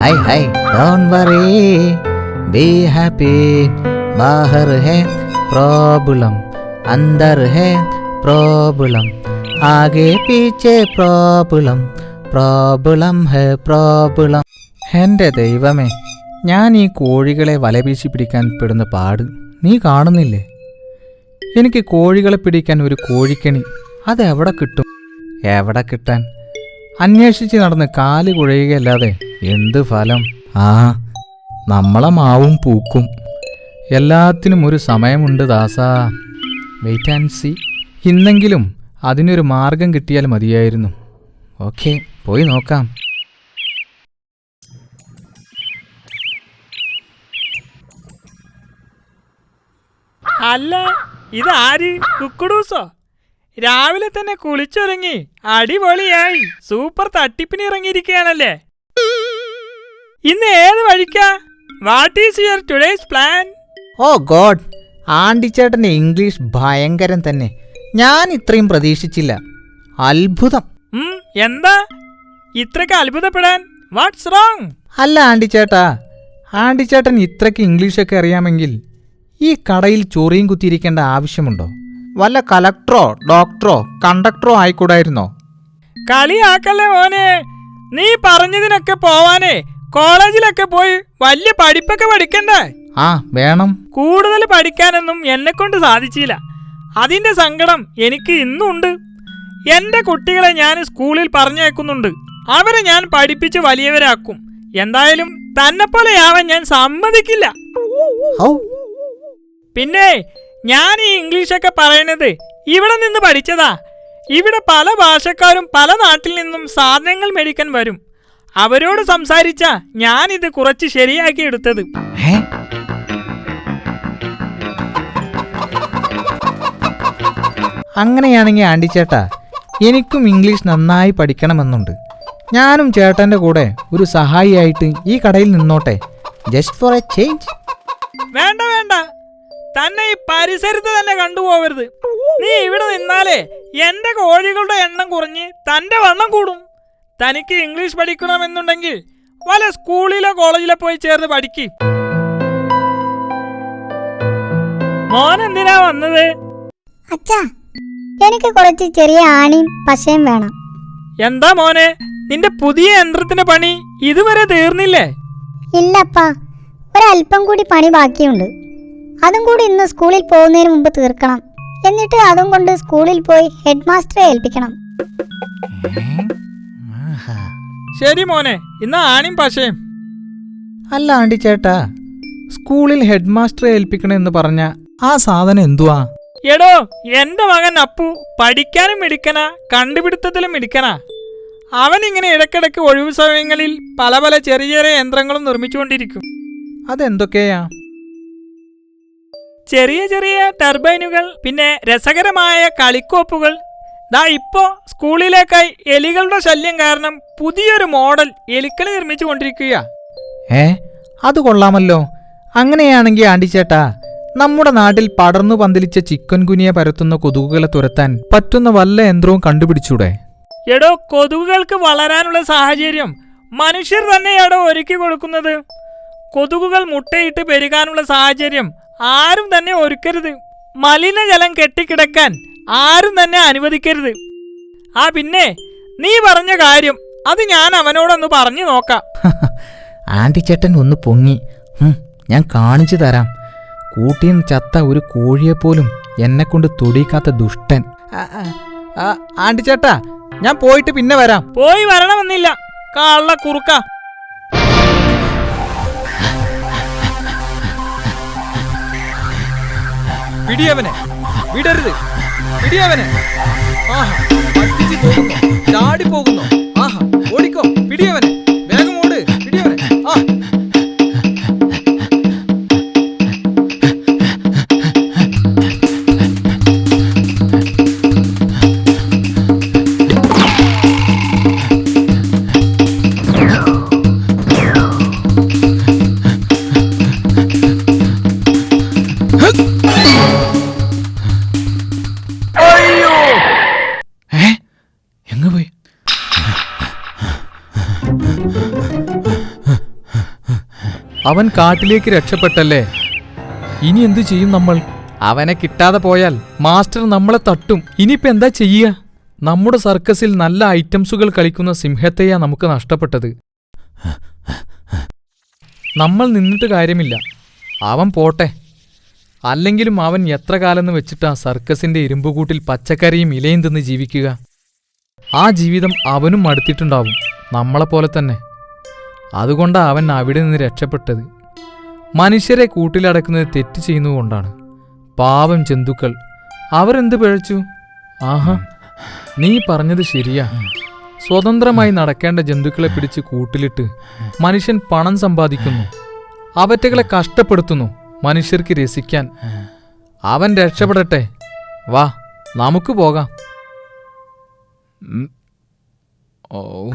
Hi hi don't worry be happy ബാഹർ ഹേ problem അന്തർ ഹേ പ്രോബ്ലം ആകെ പീച്ചെ പ്രോബ്ലം പ്രോബ്ലം ഹേ പ്രോബ്ലം എന്റെ ദൈവമേ ഞാൻ ഈ കോഴികളെ വലവീശി പിടിക്കാൻ പെടുന്ന പാട് നീ കാണുന്നില്ലേ എനിക്ക് കോഴികളെ പിടിക്കാൻ ഒരു കോഴിക്കണി അതെവിടെ കിട്ടും എവിടെ കിട്ടാൻ അന്വേഷിച്ച് നടന്ന് കാൽ കുഴയുകയല്ലാതെ എന്ത് ഫലം? ആ നമ്മളെ മാവും പൂക്കും. എല്ലാത്തിനും ഒരു സമയമുണ്ട് ദാസാ. വെയിറ്റ് ആൻഡ് സി ഇന്നെങ്കിലും അതിനൊരു മാർഗം കിട്ടിയാൽ മതിയായിരുന്നു. ഓക്കെ പോയി നോക്കാം. അല്ല ഇതാര്? കുക്കുടൂസോ? രാവിലെ തന്നെ കുളിച്ചൊരുങ്ങി. അടിപൊളിയായി. സൂപ്പർ തട്ടിപ്പിന് ഇറങ്ങിയിരിക്കുകയാണല്ലേ. ഇന്ന് ഏത് വഴിക്കാ? What is your today's plan oh god. ആണ്ടിച്ചേട്ടന്റെ English ഭയങ്കരം തന്നെ. ഞാൻ ഇത്രയും പ്രതീക്ഷിച്ചില്ല. അത്ഭുതം. എന്താ? ഇത്രയ്ക്ക് അത്ഭുതപ്പെടാൻ. വാട്ട്സ് റോങ് അല്ല ആണ്ടിച്ചേട്ടാ. ആണ്ടിച്ചേട്ടൻ ഇത്രയ്ക്ക് ഇംഗ്ലീഷൊക്കെ അറിയാമെങ്കിൽ ഈ കടയിൽ ചൊറിയും കുത്തിയിരിക്കേണ്ട ആവശ്യമുണ്ടോ? വല്ല കലക്ടറോ ഡോക്ടറോ കണ്ടക്ടറോ ആയിക്കൂടായിരുന്നോ? കളിയാക്കല്ലേ മോനെ. നീ പറഞ്ഞതിനൊക്കെ പോവാനേ. കോളേജിലൊക്കെ പോയി വലിയ പഠിപ്പൊക്കെ പഠിക്കണ്ടേ? ആ വേണം. കൂടുതൽ പഠിക്കാനൊന്നും എന്നെ കൊണ്ട് സാധിച്ചില്ല. അതിന്റെ സങ്കടം എനിക്ക് ഇന്നുണ്ട്. എന്റെ കുട്ടികളെ ഞാൻ സ്കൂളിൽ പറഞ്ഞേക്കുന്നുണ്ട് അവരെ ഞാൻ പഠിപ്പിച്ച് വലിയവരാക്കും. എന്തായാലും തന്നെ പോലെയാവാൻ ഞാൻ സമ്മതിക്കില്ല. പിന്നെ ഞാൻ ഈ ഇംഗ്ലീഷൊക്കെ പറയണത് ഇവിടെ നിന്ന് പഠിച്ചതാ. ഇവിടെ പല ഭാഷക്കാരും പല നാട്ടിൽ നിന്നും സാധനങ്ങൾ മേടിക്കാൻ വരും. അവരോട് സംസാരിച്ച ഞാനിത് കുറച്ച് ശരിയാക്കി എടുത്തത്. അങ്ങനെയാണെങ്കിൽ ആണ്ടി ചേട്ടാ എനിക്കും ഇംഗ്ലീഷ് നന്നായി പഠിക്കണമെന്നുണ്ട്. ഞാനും ചേട്ടന്റെ കൂടെ ഒരു സഹായിയായിട്ട് ഈ കടയിൽ നിന്നോട്ടെ. ജസ്റ്റ് ഫോർ എ ചേഞ്ച് വേണ്ട വേണ്ട തന്നെ ഈ പരിസരത്ത് തന്നെ കണ്ടുപോകരുത് നീ ഇവിടെ നിന്നാലേ എന്റെ കോഴികളുടെ എണ്ണം കുറഞ്ഞ് തന്റെ വണ്ണം കൂടും. തനിക്ക് ഇംഗ്ലീഷ് പഠിക്കണമെന്നുണ്ടെങ്കിൽ വല്ല സ്കൂളിലോ കോളേജിലോ പോയി ചേർന്ന് പഠിക്ക്. മോൻ എന്തിനാ വന്നത്? അച്ഛാ എനിക്ക് കുറച്ച് ചെറിയ ആണിയും പശയും വേണം. എന്താ മോനെ നിന്റെ പുതിയ യന്ത്രത്തിന്റെ പണി ഇതുവരെ തീർന്നില്ലേ? ഇല്ലപ്പാ ഒരല്പം കൂടി പണി ബാക്കിയുണ്ട്. അതും കൂടി ഇന്ന് സ്കൂളിൽ പോകുന്നതിന് മുമ്പ് തീർക്കണം. എന്നിട്ട് അതും കൊണ്ട് സ്കൂളിൽ പോയി ഹെഡ് മാസ്റ്ററെ ഏൽപ്പിക്കണം ശരി മോനെ ഇന്ന് ആണിയും പശയും. അല്ല ആണ്ടി ചേട്ടാ. സ്കൂളിൽ ഹെഡ് മാസ്റ്ററെ ഏൽപ്പിക്കണമെന്ന് പറഞ്ഞ ആ സാധനം എന്തുവാ? എടോ എന്റെ മകൻ അപ്പു പഠിക്കാനും മിടിക്കന കണ്ടുപിടുത്തത്തിലും മിടിക്കന. അവൻ ഇങ്ങനെ ഇടക്കിടക്ക് ഒഴിവു സമയങ്ങളിൽ പല പല ചെറിയ ചെറിയ യന്ത്രങ്ങളും നിർമ്മിച്ചുകൊണ്ടിരിക്കും. അതെന്തൊക്കെയാ? ചെറിയ ചെറിയ ടർബൈനുകൾ പിന്നെ രസകരമായ കളിക്കോപ്പുകൾ. ദാ ഇപ്പോ സ്കൂളിലേക്കായി എലികളുടെ ശല്യം കാരണം പുതിയൊരു മോഡൽ എലിക്കളി നിർമ്മിച്ചു കൊണ്ടിരിക്കുക ഏ അത് കൊള്ളാമല്ലോ. അങ്ങനെയാണെങ്കിൽ ആണ്ടിച്ചേട്ടാ നമ്മുടെ നാട്ടിൽ പടർന്നു പന്തലിച്ച ചിക്കൻ കുനിയെ പരത്തുന്ന കൊതുകുകളെ തുരത്താൻ പറ്റുന്ന വല്ല യന്ത്രവും കണ്ടുപിടിച്ചൂടെ? എടോ കൊതുകുകൾക്ക് വളരാനുള്ള സാഹചര്യം മനുഷ്യർ തന്നെയാടോ ഒരുക്കി കൊടുക്കുന്നത്? കൊതുകുകൾ മുട്ടയിട്ട് പെരുകാനുള്ള സാഹചര്യം ആരും തന്നെ ഒരുക്കരുത്. മലിനജലം കെട്ടിക്കിടക്കാൻ ആരും തന്നെ അനുവദിക്കരുത്. ആ പിന്നെ നീ പറഞ്ഞ കാര്യം അത് ഞാൻ അവനോടൊന്ന് പറഞ്ഞു നോക്കാം. ആന്റിച്ചേട്ടൻ ഒന്ന് പൊങ്ങി. ഞാൻ കാണിച്ചു തരാം. കൂട്ടിയും ചത്ത ഒരു കോഴിയെപ്പോലും എന്നെ കൊണ്ട് തൊടിക്കാത്ത ദുഷ്ടൻ. ആന്റിച്ചേട്ടാ ഞാൻ പോയിട്ട് പിന്നെ വരാം. പോയി വരണമെന്നില്ല. കാള കുറുക്ക. പിടിയവനെ. വിടരുത്. പിടിയവനെ. ആഹാ പറ്റിച്ച് ചാടി പോകുന്നു ആഹാ ഓടിക്കോ പിടിയവനെ. അവൻ കാട്ടിലേക്ക് രക്ഷപ്പെട്ടല്ലേ? ഇനി എന്തു ചെയ്യും നമ്മൾ? അവനെ കിട്ടാതെ പോയാൽ മാസ്റ്റർ നമ്മളെ തട്ടും. ഇനിയിപ്പോ എന്താ ചെയ്യുക നമ്മുടെ സർക്കസിൽ നല്ല ഐറ്റംസുകൾ കളിക്കുന്ന സിംഹത്തെയാ നമുക്ക് നഷ്ടപ്പെട്ടത്. നമ്മൾ നിന്നിട്ട് കാര്യമില്ല. അവൻ പോട്ടെ. അല്ലെങ്കിലും അവൻ എത്ര കാലെന്ന് വെച്ചിട്ടാ സർക്കസിന്റെ ഇരുമ്പുകൂട്ടിൽ പച്ചക്കറിയും ഇലയും തിന്ന് ജീവിക്കുക? ആ ജീവിതം അവനും മടുത്തിട്ടുണ്ടാവും. നമ്മളെപ്പോലെ തന്നെ. അതുകൊണ്ടാ അവൻ അവിടെ നിന്ന് രക്ഷപ്പെട്ടത്. മനുഷ്യരെ കൂട്ടിലടക്കുന്നത് തെറ്റ് ചെയ്യുന്നതുകൊണ്ടാണ്. പാവം ജന്തുക്കൾ. അവരെന്ത് പിഴച്ചു? ആഹാ നീ പറഞ്ഞത് ശരിയാ. സ്വതന്ത്രമായി നടക്കേണ്ട ജന്തുക്കളെ പിടിച്ച് കൂട്ടിലിട്ട് മനുഷ്യൻ പണം സമ്പാദിക്കുന്നു. അവറ്റകളെ കഷ്ടപ്പെടുത്തുന്നു മനുഷ്യർക്ക് രസിക്കാൻ. അവൻ രക്ഷപ്പെടട്ടെ. വാ നമുക്ക് പോകാം. ഓ.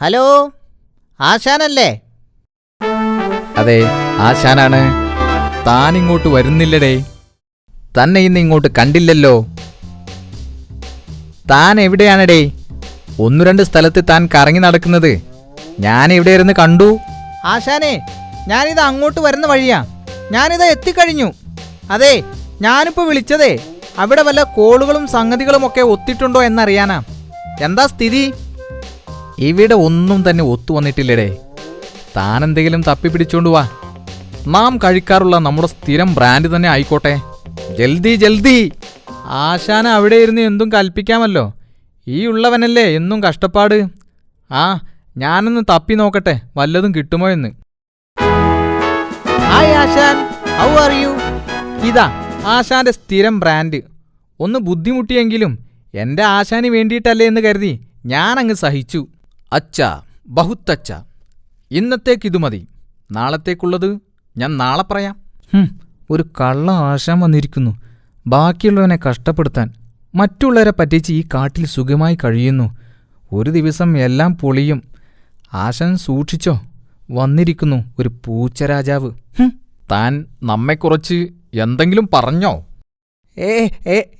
ഹലോ ആശാനല്ലേ? അതെ ആശാനാണ്. താൻ ഇങ്ങോട്ട് വരുന്നില്ലടേ. തന്നെ ഇന്ന് ഇങ്ങോട്ട് കണ്ടില്ലല്ലോ. താൻ എവിടെയാണടേ? ഒന്നു രണ്ട് സ്ഥലത്ത് താൻ കറങ്ങി നടക്കുന്നത്. ഞാൻ ഇവിടെ ഇരുന്ന് കണ്ടു? ആശാനെ ഞാനിത് അങ്ങോട്ട് വരുന്ന വഴിയാ. ഞാനിത് എത്തിക്കഴിഞ്ഞു. അതെ ഞാനിപ്പോ വിളിച്ചതേ അവിടെ വല്ല കോളുകളും സംഗതികളും ഒക്കെ ഒത്തിട്ടുണ്ടോ എന്നറിയാനാ. എന്താ സ്ഥിതി? ഇവിടെ ഒന്നും തന്നെ ഒത്തു വന്നിട്ടില്ലടേ. താൻ എന്തെങ്കിലും തപ്പിപ്പിടിച്ചോണ്ട് വാ. നാം കഴിക്കാറുള്ള നമ്മുടെ സ്ഥിരം ബ്രാൻഡ് തന്നെ ആയിക്കോട്ടെ. ജൽദി ജൽദി. ആശാന അവിടെ ഇരുന്ന് എന്തും കൽപ്പിക്കാമല്ലോ. ഈ ഉള്ളവനല്ലേ എന്നും കഷ്ടപ്പാട്. ആ ഞാനൊന്ന് തപ്പി നോക്കട്ടെ. വല്ലതും കിട്ടുമോ എന്ന്. ഹായ് ആശാൻ. ഹൗ ആർ യു ഇതാ ആശാന്റെ സ്ഥിരം ബ്രാൻഡ്. ഒന്ന് ബുദ്ധിമുട്ടിയെങ്കിലും എന്റെ ആശാന് വേണ്ടിയിട്ടല്ലേ എന്ന് കരുതി ഞാനങ്ങ് സഹിച്ചു. അച്ഛ ബഹുത്തച്ഛ. ഇന്നത്തേക്ക് ഇത് മതി നാളത്തേക്കുള്ളത് ഞാൻ നാളെ പറയാം. ഒരു കള്ള ആശാൻ വന്നിരിക്കുന്നു. ബാക്കിയുള്ളവനെ കഷ്ടപ്പെടുത്താൻ മറ്റുള്ളവരെ പറ്റിച്ച് ഈ കാട്ടിൽ സുഖമായി കഴിയുന്നു. ഒരു ദിവസം എല്ലാം പൊളിയും. ആശാൻ സൂക്ഷിച്ചോ? വന്നിരിക്കുന്നു ഒരു പൂച്ചരാജാവ്. താൻ നമ്മെക്കുറിച്ച് എന്തെങ്കിലും പറഞ്ഞോ? ഏ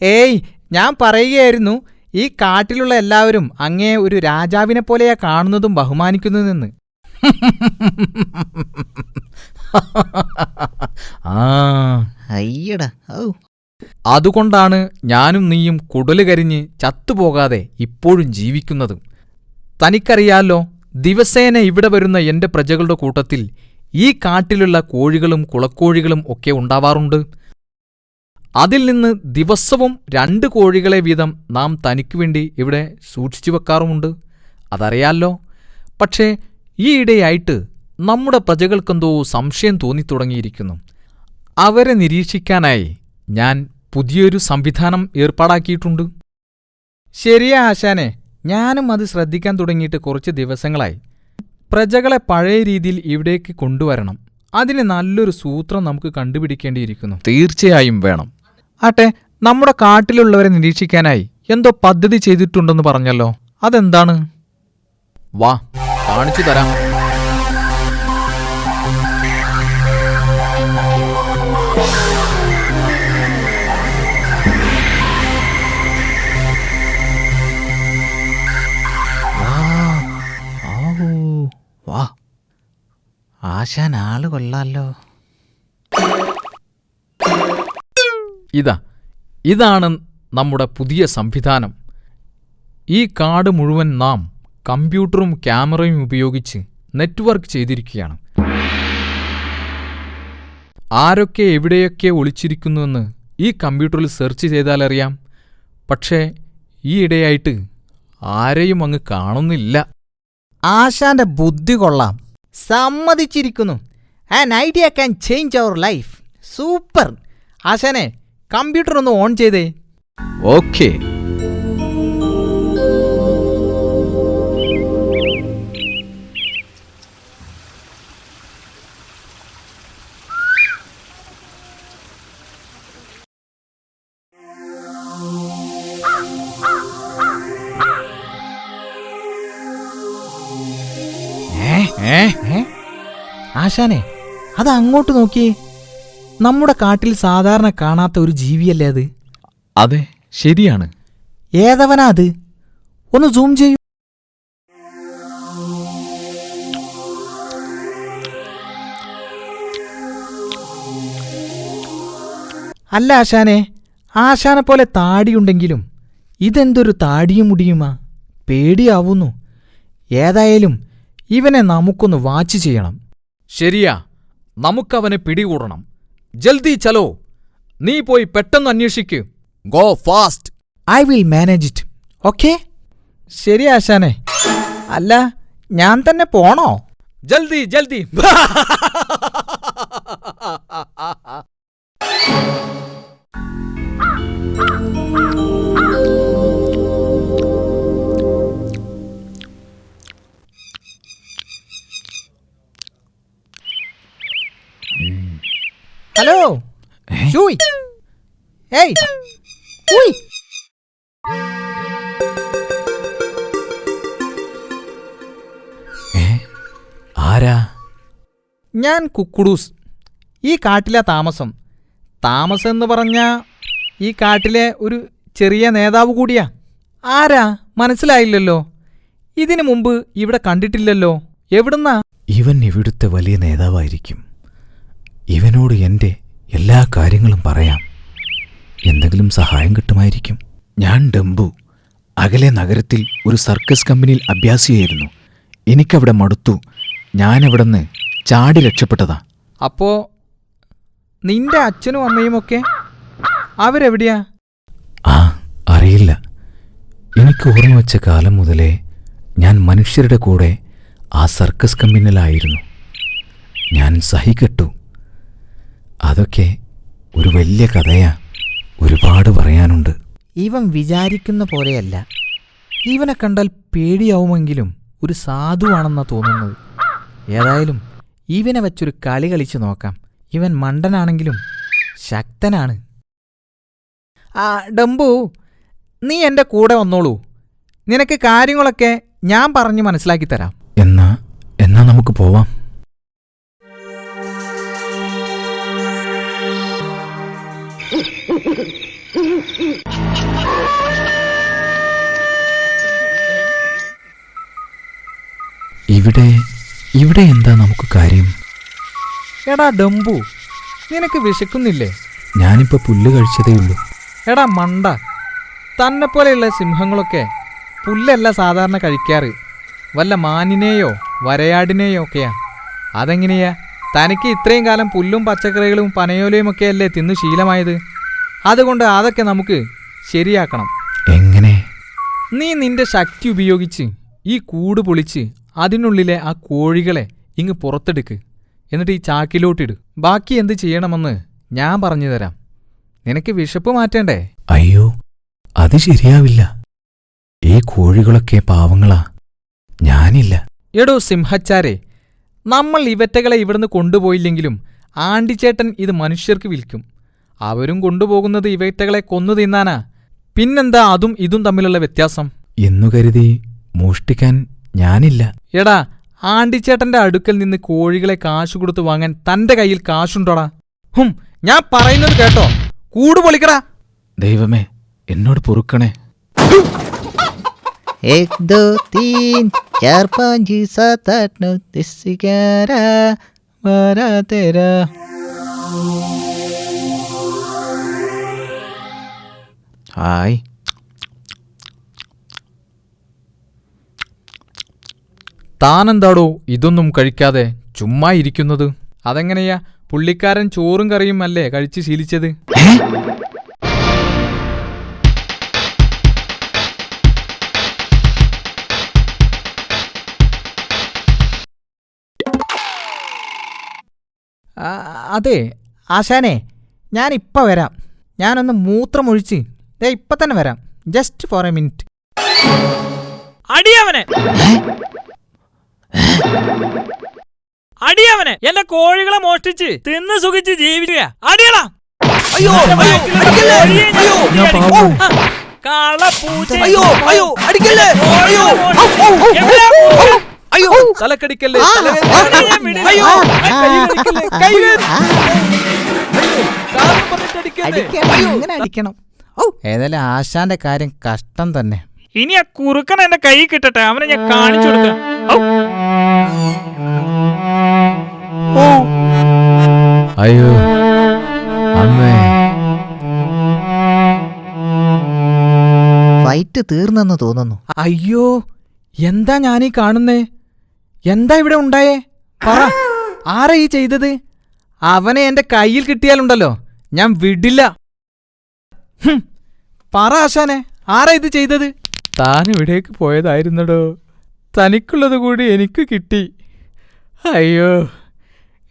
ഏയ് ഞാൻ പറയുകയായിരുന്നു. ഈ കാട്ടിലുള്ള എല്ലാവരും അങ്ങേ ഒരു രാജാവിനെ പോലെയാ കാണുന്നതും ബഹുമാനിക്കുന്നതെന്ന് ആ. അയ്യടാ ഔ. അതുകൊണ്ടാണ് ഞാനും നീയും കുടൽ കരിഞ്ഞ് ചത്തുപോകാതെ ഇപ്പോഴും ജീവിക്കുന്നത്. തനിക്കറിയാലോ ദിവസേന ഇവിടെ വരുന്ന എന്റെ പ്രജകളുടെ കൂട്ടത്തിൽ ഈ കാട്ടിലുള്ള കോഴികളും കുളക്കോഴികളും ഒക്കെ ഉണ്ടാവാറുണ്ട്. അതിൽ നിന്ന് ദിവസവും രണ്ട് കോഴികളെ വീതം നാം തനിക്കു വേണ്ടി ഇവിടെ സൂക്ഷിച്ചു വെക്കാറുമുണ്ട്. അതറിയാലോ? പക്ഷേ ഈയിടെയായിട്ട് നമ്മുടെ പ്രജകൾക്കെന്തോ സംശയം തോന്നിത്തുടങ്ങിയിരിക്കുന്നു. അവരെ നിരീക്ഷിക്കാനായി ഞാൻ പുതിയൊരു സംവിധാനം ഏർപ്പാടാക്കിയിട്ടുണ്ട്. ശരിയാ ആശാനെ ഞാനും അത് ശ്രദ്ധിക്കാൻ തുടങ്ങിയിട്ട് കുറച്ച് ദിവസങ്ങളായി. പ്രജകളെ പഴയ രീതിയിൽ ഇവിടേക്ക് കൊണ്ടുവരണം. അതിന് നല്ലൊരു സൂത്രം നമുക്ക് കണ്ടുപിടിക്കേണ്ടിയിരിക്കുന്നു. തീർച്ചയായും വേണം. ആട്ടെ നമ്മുടെ കാട്ടിലുള്ളവരെ നിരീക്ഷിക്കാനായി എന്തോ പദ്ധതി ചെയ്തിട്ടുണ്ടെന്ന് പറഞ്ഞല്ലോ. അതെന്താണ്? വാ കാണിച്ചു തരാം. ആശാൻ ആൾ കൊള്ളാലോ. ഇതാ ഇതാണ് നമ്മുടെ പുതിയ സംവിധാനം. ഈ കാട് മുഴുവൻ നാം കമ്പ്യൂട്ടറും ക്യാമറയും ഉപയോഗിച്ച് നെറ്റ്വർക്ക് ചെയ്തിരിക്കുകയാണ്. ആരൊക്കെ എവിടെയൊക്കെ ഒളിച്ചിരിക്കുന്നുവെന്ന് ഈ കമ്പ്യൂട്ടറിൽ സെർച്ച് ചെയ്താലറിയാം. പക്ഷേ ഈ ഇടയായിട്ട് ആരെയും അങ്ങ് കാണുന്നില്ല. ആശാന്റെ ബുദ്ധി കൊള്ളാം. സമ്മതിച്ചിരിക്കുന്നു. An idea can change our life super ആശാനെ കമ്പ്യൂട്ടർ ഒന്ന് ഓൺ ചെയ്തേ. ഓക്കെ. ആശാനെ അത് അങ്ങോട്ട് നോക്കിയേ. നമ്മുടെ കാട്ടിൽ സാധാരണ കാണാത്ത ഒരു ജീവിയല്ലേ അത്? അതെ ശരിയാണ്. ഏതവനാ അത്? ഒന്ന് സൂം ചെയ്യൂ. അല്ല ആശാനെ ആശാനെ പോലെ താടിയുണ്ടെങ്കിലും ഇതെന്തൊരു താടിയും മുടിയുമാ? പേടിയാവുന്നു. ഏതായാലും ഇവനെ നമുക്കൊന്ന് വാച്ച് ചെയ്യണം. ശരിയാ നമുക്കവനെ പിടികൂടണം. ജൽദി ചലോ. നീ പോയി പെട്ടെന്ന് അന്വേഷിക്ക്. Go fast I will manage it okay ശരി ആശാനെ. അല്ല ഞാൻ തന്നെ പോണോ? ജൽദി ജൽദി. ഹലോ. ഏയ്. ഉയ്. ആരാ? ഞാൻ കുക്കുടൂസ്. ഈ കാട്ടിലെ താമസം. താമസം എന്ന് പറഞ്ഞ ഈ കാട്ടിലെ ഒരു ചെറിയ നേതാവ് കൂടിയാ. ആരാ? മനസ്സിലായില്ലല്ലോ. ഇതിനു മുമ്പ് ഇവിടെ കണ്ടിട്ടില്ലല്ലോ. എവിടുന്നാ? ഇവൻ ഇവിടുത്തെ വലിയ നേതാവായിരിക്കും. ഇവനോട് എന്റെ എല്ലാ കാര്യങ്ങളും പറയാം. എന്തെങ്കിലും സഹായം കിട്ടുമായിരിക്കും. ഞാൻ ഡംബു. അകലെ നഗരത്തിൽ ഒരു സർക്കസ് കമ്പനിയിൽ അഭ്യാസിയായിരുന്നു. എനിക്കവിടെ മടുത്തു. ഞാനവിടുന്ന് ചാടി രക്ഷപ്പെട്ടതാ. അപ്പോ നിന്റെ അച്ഛനും അമ്മയും ഒക്കെ അവരെവിടെയാ? ആ അറിയില്ല. എനിക്ക് ഓർമ്മ വെച്ച കാലം മുതലേ ഞാൻ മനുഷ്യരുടെ കൂടെ ആ സർക്കസ് കമ്പനിയിലായിരുന്നു. ഞാൻ സഹികെട്ടു. അതൊക്കെ ഒരു വലിയ കഥയാ. ഒരുപാട് പറയാനുണ്ട്. ഇവൻ വിചാരിക്കുന്ന പോലെയല്ല. ഇവനെ കണ്ടാൽ പേടിയാവുമെങ്കിലും ഒരു സാധുവാണെന്നാ തോന്നുന്നത്. ഏതായാലും ഇവനെ വെച്ചൊരു കളി കളിച്ചു നോക്കാം. ഇവൻ മണ്ടനാണെങ്കിലും ശക്തനാണ്. ആ ഡംബു നീ എന്റെ കൂടെ വന്നോളൂ. നിനക്ക് കാര്യങ്ങളൊക്കെ ഞാൻ പറഞ്ഞു മനസ്സിലാക്കി തരാം. എന്നാ എന്നാ നമുക്ക് പോവാം. ഇവിടെ ഇവിടെ എന്താ നമുക്ക് കാര്യം? എടാ ഡംബു നിനക്ക് വിശക്കുന്നില്ലേ? ഞാനിപ്പോ പുല്ല് കഴിച്ചതേ ഉള്ളൂ. എടാ മണ്ട തന്നെ പോലെയുള്ള സിംഹങ്ങളൊക്കെ പുല്ലല്ല സാധാരണ കഴിക്കാറ്. വല്ല മാനിനെയോ വരയാടിനെയോ ഒക്കെയാ. അതെങ്ങനെയാ? തനിക്ക് ഇത്രയും കാലം പുല്ലും പച്ചക്കറികളും പനയോലയും ഒക്കെ അല്ലേ തിന്നു ശീലമായത്? അതുകൊണ്ട് അതൊക്കെ നമുക്ക് ശരിയാക്കണം. എങ്ങനെ? നീ നിന്റെ ശക്തി ഉപയോഗിച്ച് ഈ കൂട് പൊളിച്ച് അതിനുള്ളിലെ ആ കോഴികളെ ഇങ്ങ് പുറത്തെടുക്ക്. എന്നിട്ട് ഈ ചാക്കിലോട്ടിട്. ബാക്കി എന്ത് ചെയ്യണമെന്ന് ഞാൻ പറഞ്ഞു തരാം. നിനക്ക് വിശപ്പ് മാറ്റണ്ടേ? അയ്യോ അത് ശരിയാവില്ല. ഈ കോഴികളൊക്കെ പാവങ്ങളാ. ഞാനില്ല. എടോ സിംഹച്ചാരെ നമ്മൾ ഇവറ്റകളെ ഇവിടുന്ന് കൊണ്ടുപോയില്ലെങ്കിലും ആണ്ടിച്ചേട്ടൻ ഇത് മനുഷ്യർക്ക് വിൽക്കും. അവരും കൊണ്ടുപോകുന്നത് ഇവറ്റകളെ കൊന്നു തിന്നാനാ. പിന്നെന്താ അതും ഇതും തമ്മിലുള്ള വ്യത്യാസം? എന്നു കരുതി മോഷ്ടിക്കാൻ ഞാനില്ല. എടാ ആണ്ടിച്ചേട്ടന്റെ അടുക്കൽ നിന്ന് കോഴികളെ കാശു കൊടുത്തു വാങ്ങാൻ തന്റെ കയ്യിൽ കാശുണ്ടോടാ? ഹും ഞാൻ പറയുന്നത് കേട്ടോ. കൂട് പൊളിക്കടാ. ദൈവമേ എന്നോട് പൊറുക്കണേ. एक दो तीन चार पाँच सात आठ नौ दस ग्यारह बारह तेरह ഹായ് താനെന്താടോ ഇതൊന്നും കഴിക്കാതെ ചുമ്മാ ഇരിക്കുന്നത് അതെങ്ങനെയാ പുള്ളിക്കാരൻ ചോറും കറിയും അല്ലേ കഴിച്ച് ശീലിച്ചത് അതെ ആശാനെ ഞാൻ ഇപ്പം വരാം. ഞാനൊന്ന് മൂത്രമൊഴിച്ച് ദേ ഇപ്പം തന്നെ വരാം. ജസ്റ്റ് ഫോർ എ മിനിറ്റ് അടിയവനെ അടിയവനെ എന്റെ കോഴികളെ മോഷ്ടിച്ച് തിന്ന് സുഖിച്ച് ജീവിക്കുക. അടിയടാ. അയ്യോ കള പൂച്ച അയ്യോ അയ്യോ അടിക്കല്ലേ? അയ്യോ അയ്യോ തലക്കടിക്കല്ലേ. അയ്യോ കൈവേദന അടിക്കണം. ഏതായാലും ആശാന്റെ കാര്യം കഷ്ടം തന്നെ. ഇനി ആ കുറുക്കൻ എന്റെ കൈ കിട്ടട്ടെ? അവനെ ഞാൻ കാണിച്ചു കൊടുക്കാം. അയ്യോ അമ്മേ. ഫൈറ്റ് തീർന്നെന്ന് തോന്നുന്നു. അയ്യോ എന്താ ഞാനീ കാണുന്നേ? എന്താ ഇവിടെ ഉണ്ടായേ? പറ. ആരാ ഈ ചെയ്തത്? അവനെ എന്റെ കയ്യിൽ കിട്ടിയാലുണ്ടല്ലോ. ഞാൻ വിടില്ല. പറ ആശാനെ ആരാ ഇത് ചെയ്തത്? താൻ ഇവിടേക്ക് പോയതായിരുന്നടോ. തനിക്കുള്ളത് കൂടി എനിക്ക് കിട്ടി. അയ്യോ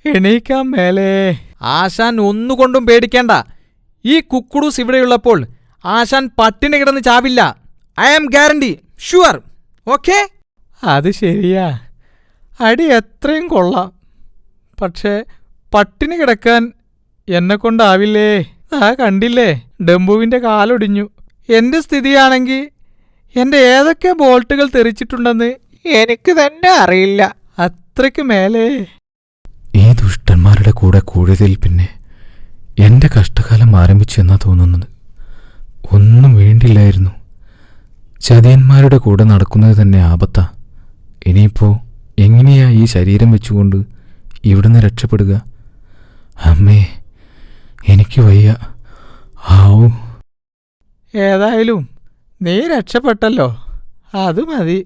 എണീക്കാൻ മേലേ. ആശാൻ ഒന്നുകൊണ്ടും പേടിക്കേണ്ട. ഈ കുക്കുടൂസ് ഇവിടെയുള്ളപ്പോൾ ആശാൻ പട്ടിണി കിടന്ന് ചാവില്ല. I am guarantee sure okay അത് ശരിയാ. അടി എത്രയും കൊള്ളാം. പക്ഷേ പട്ടിണി കിടക്കാൻ എന്നെ കൊണ്ടാവില്ലേ? ആ കണ്ടില്ലേ? ഡംബുവിന്റെ കാലൊടിഞ്ഞു. എന്റെ സ്ഥിതിയാണെങ്കിൽ എന്റെ ഏതൊക്കെ ബോൾട്ടുകൾ തെറിച്ചിട്ടുണ്ടെന്ന് എനിക്ക് തന്നെ അറിയില്ല. അത്രയ്ക്ക് മേലേ. ഈ ദുഷ്ടന്മാരുടെ കൂടെ കൂടിയതിൽ പിന്നെ എന്റെ കഷ്ടകാലം ആരംഭിച്ചെന്നാ തോന്നുന്നത്? ഒന്നും വേണ്ടില്ലായിരുന്നു. ചതിയന്മാരുടെ കൂടെ നടക്കുന്നത് തന്നെ ആപത്താ. ഇനിയിപ്പോ എങ്ങനെയാ ഈ ശരീരം വെച്ചുകൊണ്ട് ഇവിടുന്ന് രക്ഷപ്പെടുക? അമ്മേ എനിക്ക് വയ്യ. ആവൂ. ഏതായാലും നീ രക്ഷപ്പെട്ടല്ലോ. അത് മതി.